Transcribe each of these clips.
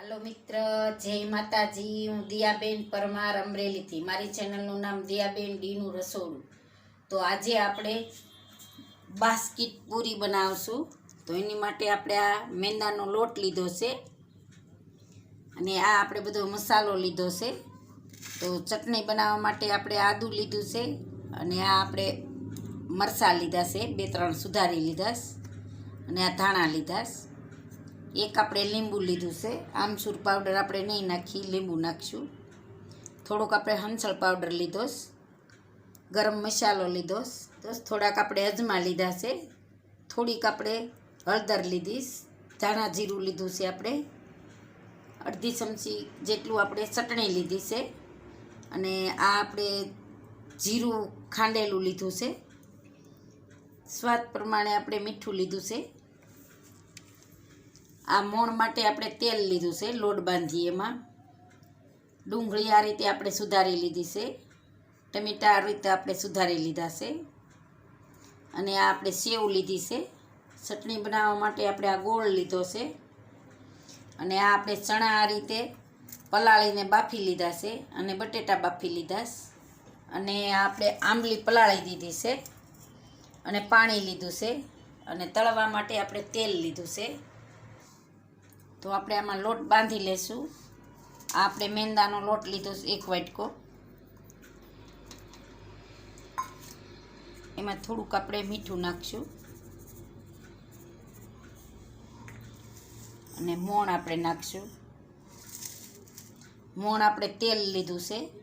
હાલો મિત્ર, જય માતાજી. હું દિયાબેન પરમાર અમરેલીથી. મારી ચેનલનું નામ દિયાબેન ડીનું રસોડું. તો આજે આપણે બાસ્કીટ પૂરી બનાવશું. તો એની માટે આપણે આ મેંદાનો લોટ લીધો છે અને આ આપણે બધો મસાલો લીધો છે. તો ચટણી બનાવવા માટે આપણે આદું લીધું છે અને આ આપણે મરચાં લીધા છે. બે ત્રણ સુધારી લીધા અને આ ધાણા લીધા છે. એક આપણે લીંબુ લીધું છે. આમચૂર પાવડર આપણે નહીં નાખી, લીંબુ નાખીશું. થોડોક આપણે હંસળ પાવડર લીધો ગરમ મસાલો લીધો થોડાક આપણે અજમા લીધા છે. થોડીક આપણે હળદર લીધીશ ધાણા જીરું લીધું છે આપણે. અડધી ચમચી જેટલું આપણે ચટણી લીધી છે. અને આ આપણે જીરું ખાંડેલું લીધું છે. સ્વાદ પ્રમાણે આપણે મીઠું લીધું છે. આ મોણ માટે આપણે તેલ લીધું છે, લોટ બાંધી એમાં. ડુંગળી આ રીતે આપણે સુધારી લીધી છે. ટમેટા આ રીતે આપણે સુધારી લીધા છે. અને આ આપણે સેવ લીધી છે. ચટણી બનાવવા માટે આપણે આ ગોળ લીધો છે. અને આ આપણે ચણા આ રીતે પલાળીને બાફી લીધા છે અને બટેટા બાફી લીધા છે. અને આપણે આંબલી પલાળી દીધી છે. અને પાણી લીધું છે. અને તળવા માટે આપણે તેલ લીધું છે. તો આપણે આમાં લોટ બાંધી લેશું. આપણે મેંદાનો લોટ લીધો એક વાટકો. એમાં થોડુંક આપણે મીઠું નાખશું. અને મોણ આપણે નાખશું. મોણ આપણે તેલ લીધું છે.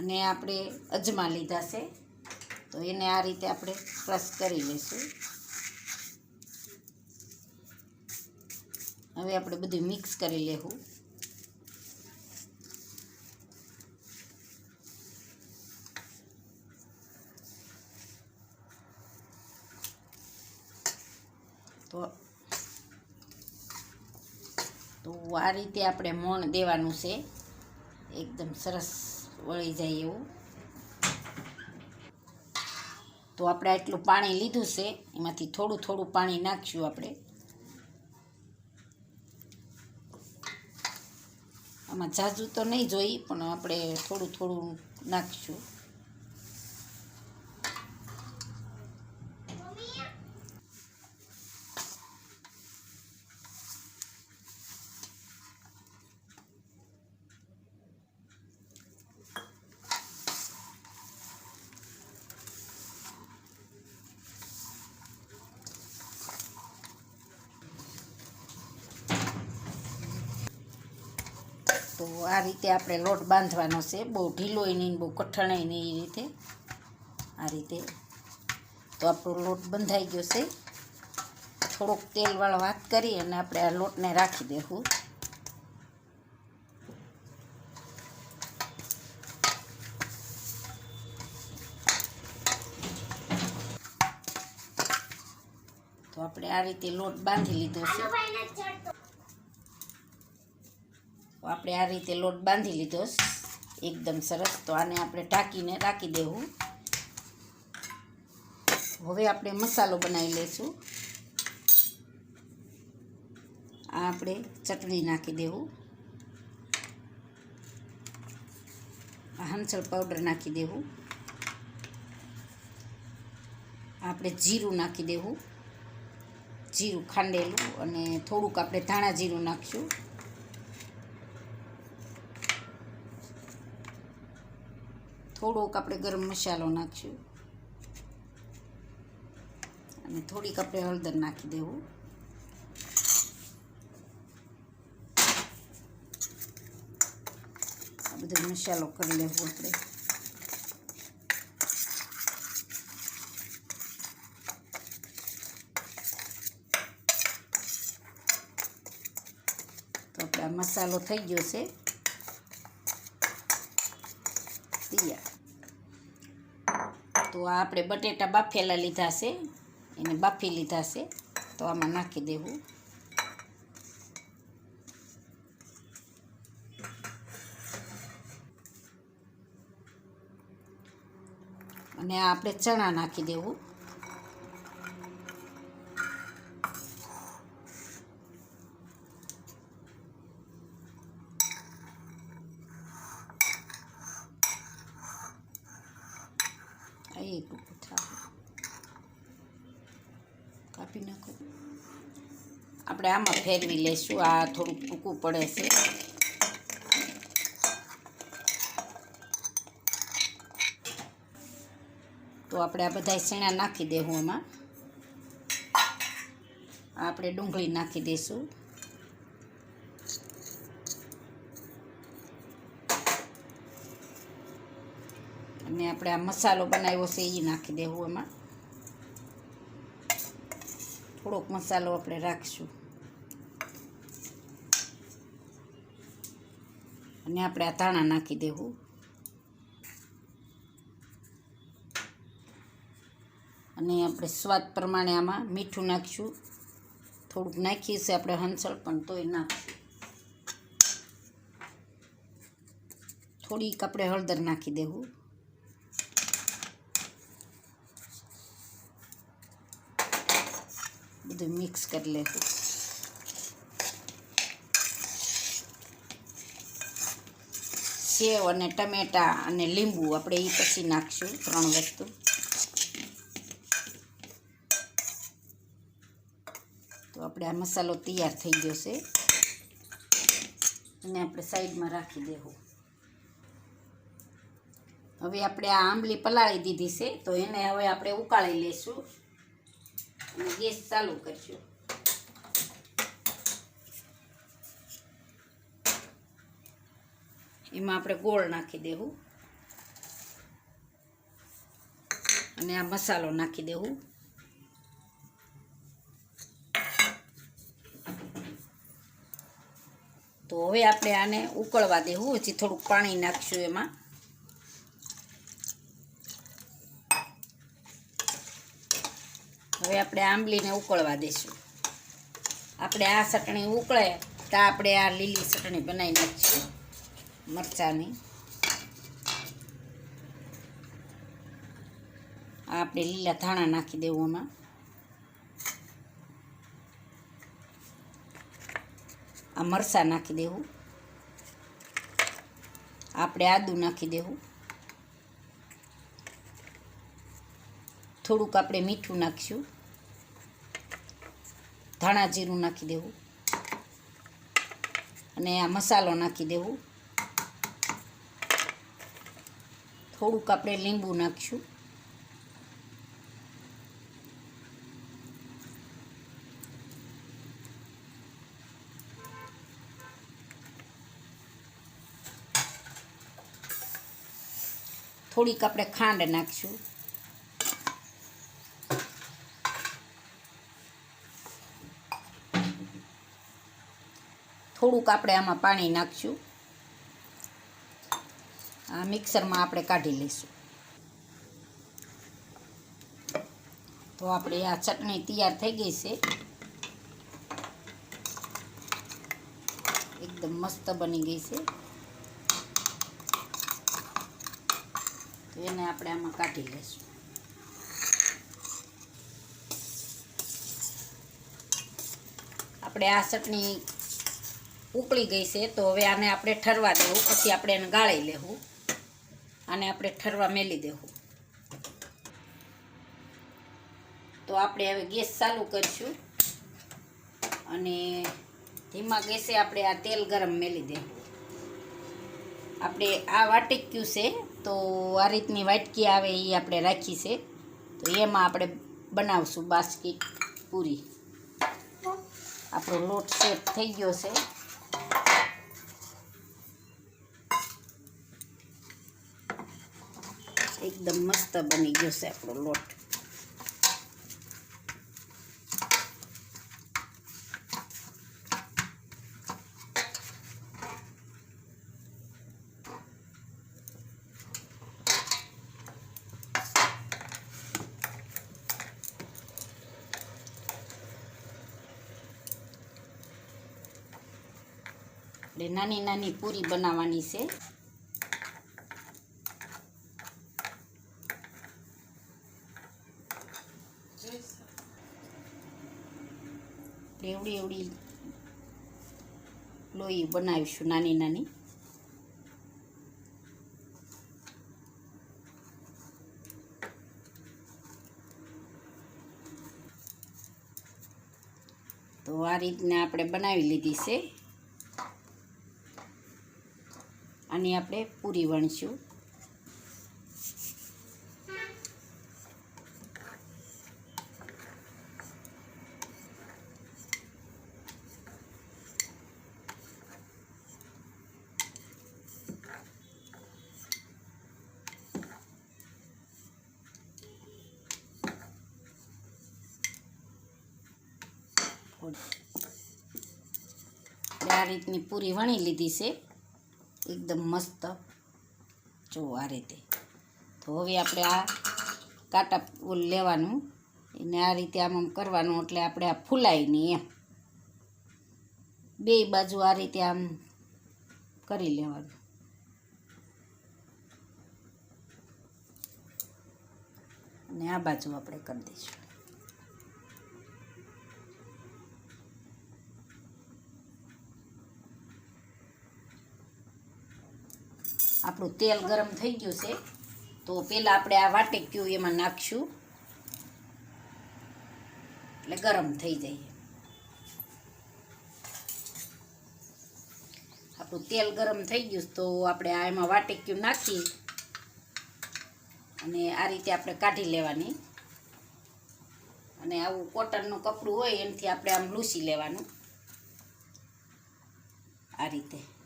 અને આપણે અજમા લીધા છે. તો એને આ રીતે આપણે ક્રશ કરી લઈશું. હવે આપણે બધું મિક્સ કરી લેવું. તો તો આ રીતે આપણે મોણ દેવાનું છે. એકદમ સરસ. વળી જાય એવું. તો આપણે આટલું પાણી લીધું છે, એમાંથી થોડું થોડું પાણી નાખશું આપણે. આમાં ઝાઝું તો નહીં જોઈ, પણ આપણે થોડું થોડું નાખીશું. આ રીતે આપણે લોટ બાંધવાનો છે. બહુ ઢીલોય નહીં બહુ કઠણાય નહીં એ રીતે. આ રીતે. તો આપણો લોટ બંધાઈ ગયો છે. થોડોક તેલવાળો વાત કરી અને આપણે આ લોટને રાખી દેવું. તો આપણે આ રીતે લોટ બાંધી લીધો છે. આપણે આ રીતે લોટ બાંધી લીધો એકદમ સરસ. તો આને આપણે ઢાંકીને રાખી દેવું. હવે આપણે મસાલો બનાવી લઈશું. આ આપણે ચટણી નાખી દેવું. હંસળ પાવડર નાખી દેવું. આપણે જીરું નાખી દેવું. જીરું ખાંડેલું અને થોડુંક આપણે ધાણા જીરું નાખીશું થોડોક આપણે ગરમ મસાલો નાખશું. અને થોડીક આપણે હળદર નાખી દેવું. આ બધો મસાલો કરી લેવું આપણે. તો આપણે મસાલો થઈ ગયો છે. તૈયાર. તો આ આપણે બટેટા બાફેલા લીધા છે. એને બાફી લીધા છે. તો આમાં નાખી દેવું. અને આપણે ચણા નાખી દેવું આ એક થાય કાપી નાખો. આપણે આમાં ફેરવી લઈશું આ થોડુંક ટૂંકું પડે છે. તો આપણે આ બધા શેણા નાખી દેવું એમાં આપણે ડુંગળી નાખી દઈશું અને આપણે આ મસાલો બનાવ્યો છે એ નાખી દેવું એમાં થોડોક મસાલો આપણે રાખશું. અને આપણે આ ધાણા નાખી દેવું. અને આપણે સ્વાદ પ્રમાણે આમાં મીઠું નાખીશું. થોડુંક નાખીએ છીએ આપણે હંસળ પણ તોય નાખશું થોડીક આપણે હળદર નાખી દેવું. બધું મિક્સ કરી લેશું. સેવ અને ટમેટા અને લીંબુ આપણે એ પછી નાખશું ત્રણ વસ્તુ. તો આપણે આ મસાલો તૈયાર થઈ ગયો છે. અને આપણે સાઈડમાં રાખી દેવું. હવે આપણે આ આંબલી પલાળી દીધી છે, તો એને હવે આપણે ઉકાળી લઈશું અને ગેસ ચાલુ કરશું એમાં આપણે ગોળ નાખી દેવું. અને આ મસાલો નાખી દેવું. તો હવે આપણે આને ઉકળવા દેવું. હજી થોડુંક પાણી નાખશું એમાં. હવે આપણે આંબલીને ઉકળવા દઈશું. આપણે આ ચટણી ઉકળે તો આપણે આ લીલી ચટણી બનાવી નાખીશું મરચાંની. આપણે લીલા ધાણા નાખી દેવું એમાં આ મરચાં નાખી દેવું. આપણે આદું નાખી દેવું. થોડુંક આપણે મીઠું નાખીશું. ધાણા જીરું નાખી દેવું. અને આ મસાલો નાખી દેવું. થોડુંક આપણે લીંબુ નાખીશું. થોડીક આપણે ખાંડ નાખીશું. થોડુંક આપણે આમાં પાણી નાખશું. આ મિક્સરમાં આપણે કાઢી લઈશું. તો આપણે આ ચટણી તૈયાર થઈ ગઈ છે. એકદમ મસ્ત બની ગઈ છે. તો એને આપણે આમાં કાઢી લઈશું. આપણે આ ચટણી ઉકળી ગઈ છે, તો હવે આને આપણે ઠરવા દેવું. પછી આપણે એને ગાળી લેવું. આને આપણે ઠરવા મેલી દેવું. તો આપણે હવે ગેસ ચાલુ કરીશું. અને ધીમા ગેસે આપણે આ તેલ ગરમ મેલી દેવું. આપણે આ વાટક્યું છે, તો આ રીતની વાટકી આવે એ આપણે રાખી છે. તો એમાં આપણે બનાવશું બાસ્કેટ પૂરી. આપણો લોટ સેટ થઈ ગયો છે. એકદમ મસ્ત બની ગયો છે આપણો લોટ. નાની નાની પૂરી બનાવવાની છે. લોહી બનાવીશું નાની નાની. તો આ રીતના આપણે બનાવી લીધી છે. આની આપણે પૂરી વણશું. આપણે આ રીતની પૂરી વણી લીધી છે. એકદમ મસ્ત. જો આ રીતે. તો હવે આપણે આ કાંટા ફૂલ લેવાનું. એને આ રીતે આમ આમ કરવાનું એટલે આપણે આ ફૂલાય નહીં એમ. બે બાજુ આ રીતે આમ કરી લેવાનું. અને આ બાજુ આપણે કરી દઈશું. આપણું તેલ ગરમ થઈ ગયું છે. તો પહેલાં આપણે આ વાટેક્યું એમાં નાખશું. એટલે ગરમ થઈ જાય. આપણું તેલ ગરમ થઈ ગયું તો આપણે આ એમાં વાટેક્યું નાખી. અને આ રીતે આપણે કાઢી લેવાની. અને આવું કોટનનું કપડું હોય એનાથી આપણે આમ લૂસી લેવાનું. આ રીતે.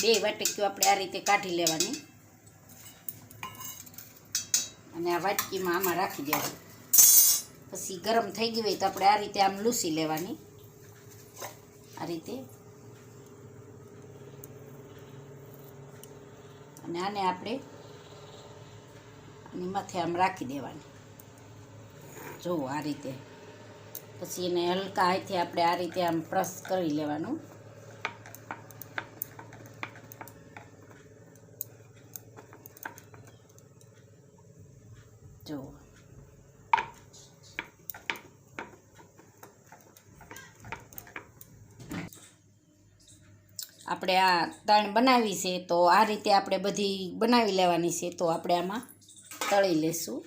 બે વાટકીઓ આપણે આ રીતે કાઢી લેવાની. અને આ વાટકીમાં આમાં રાખી દેવાની. પછી ગરમ થઈ ગઈ હોય તો આપણે આ રીતે આમ લૂસી લેવાની. આ રીતે. અને આને આપણે આની માથે આમ રાખી દેવાની. જુઓ આ રીતે. પછી એને હલકા હાથે આપણે આ રીતે આમ પ્રેસ કરી લેવાનું. જુઓ આપણે આ તણ બનાવી છે તો આ રીતે આપણે બધી બનાવી લેવાની છે તો આપણે આમાં તળી લેશું.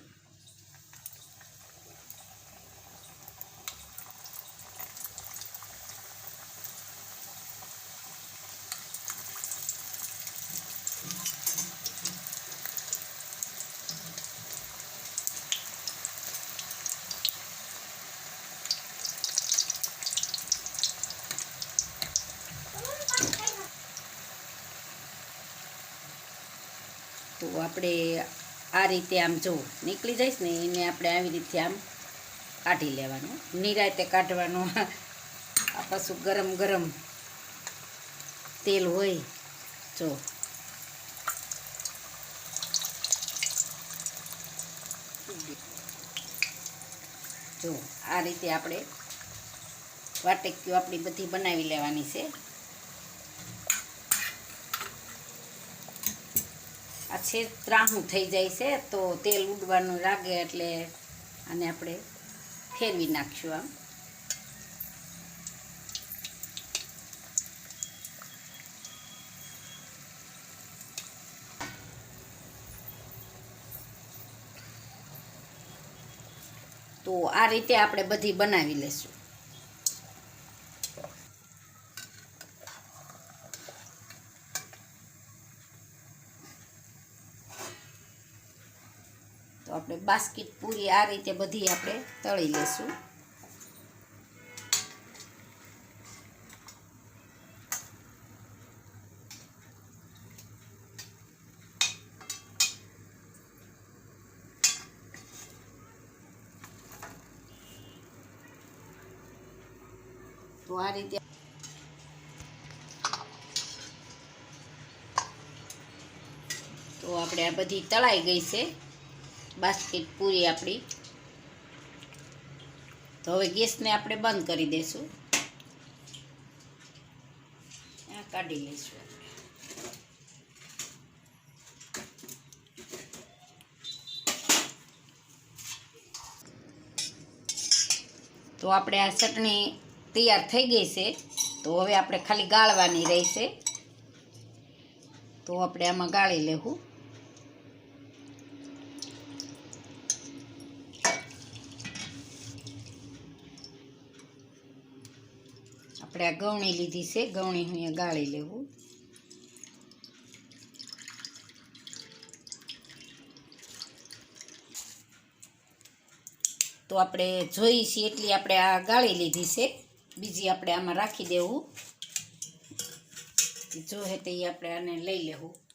તો આપણે આ રીતે આમ જો નીકળી જઈશ ને એને આપણે આવી રીતે આમ કાઢી લેવાનું. નિરાતે કાઢવાનું. આ પાછું ગરમ ગરમ તેલ હોય. જો. જો, આ રીતે આપણે વાટેક્યું આપણી બધી બનાવી લેવાની છે. છે ત્રાહું થઈ જાય છે, તો તેલ ઉડવાનું લાગે એટલે આને આપણે ફેરવી નાખશું આમ. તો આ રીતે આપણે બધી બનાવી લેશું તો આપણે બાસ્કેટ પૂરી આ રીતે બધી આપણે તળી લેશું. તો આ રીતે તો આપણે આ બધી તળાઈ ગઈ છે. બાસ્કેટ પૂરી આપણી. તો હવે ગેસને આપણે બંધ કરી દઈશું આ કાઢી લઈશું તો આપણે આ ચટણી તૈયાર થઈ ગઈ છે. તો હવે આપણે ખાલી ગાળવાની રહેશે. તો આપણે આમાં ગાળી લેવું. આપણે આ ગવણી લીધી છે, ગવણી હું ગાળી લેવું. તો આપણે જોઈ છીએ એટલી આપણે આ ગાળી લીધી છે. બીજી આપણે આમાં રાખી દેવું. જો હે તે આપણે આને લઈ લેવું.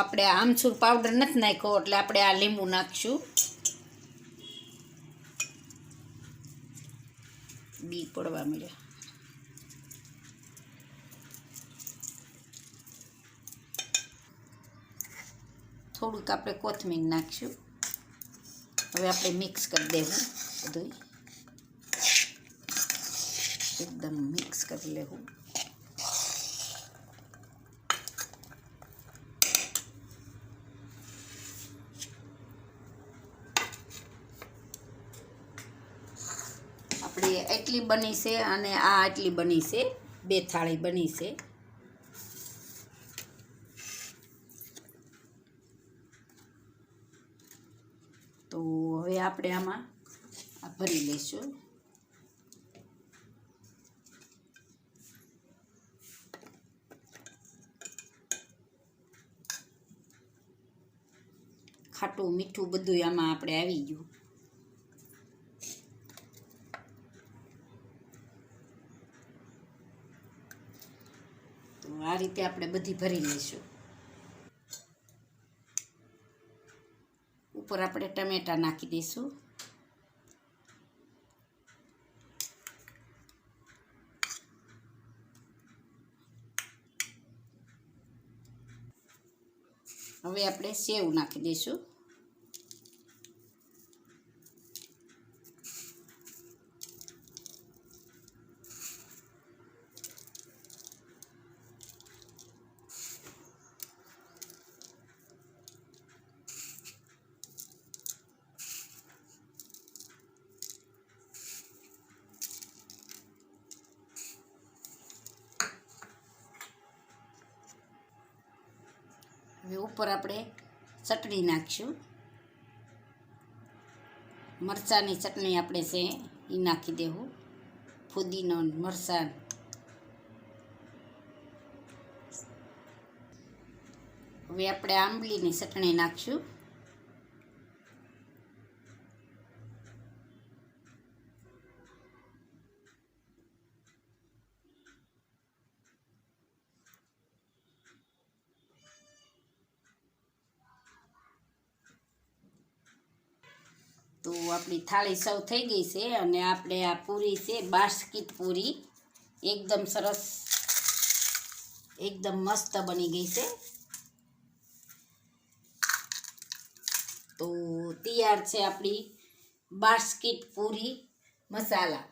આપણે આ આમચૂર પાવડર નથી નાખ્યો એટલે આપણે આ લીંબુ નાખશું. બી પડવા મળ્યા થોડુંક આપણે કોથમીર નાખશું. હવે આપણે મિક્સ કરી દેવું બધું એકદમ મિક્સ કરી લેવું. આપણી એટલી બની છે અને આ આટલી બની છે. બે થાળી બની છે. તો હવે આપણે આમાં આ ભરી લઈશું. ખાટું મીઠું બધું આમાં આપણે આવી ગયું. આ રીતે આપણે બધી ભરી લઈશું. ઉપર આપણે ટમેટા નાખી દઈશું. હવે આપણે સેવ નાખી દઈશું. હવે ઉપર આપણે ચટણી નાખીશું. મરચાંની ચટણી આપણે છે એ નાખી દેવું. ફુદીનો મરસાણ હવે આપણે આંબલીની ચટણી નાખીશું તો આપણી થાળી સૌ થઈ ગઈ છે અને આપણે આ પૂરી છે બાસ્કીટ પૂરી. એકદમ સરસ, એકદમ મસ્ત બની ગઈ છે. તો તૈયાર છે આપણી બાસ્કીટ પૂરી મસાલા.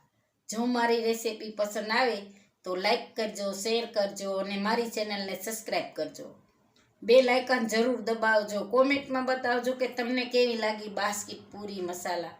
જો મારી રેસીપી પસંદ આવે તો લાઈક કરજો, શેર કરજો અને મારી ચેનલને સબસ્ક્રાઈબ કરજો. બે લાઇકન જરૂર દબાવજો. કોમેન્ટમાં બતાવજો કે તમને કેવી લાગી બાસ્કીટ પૂરી મસાલા.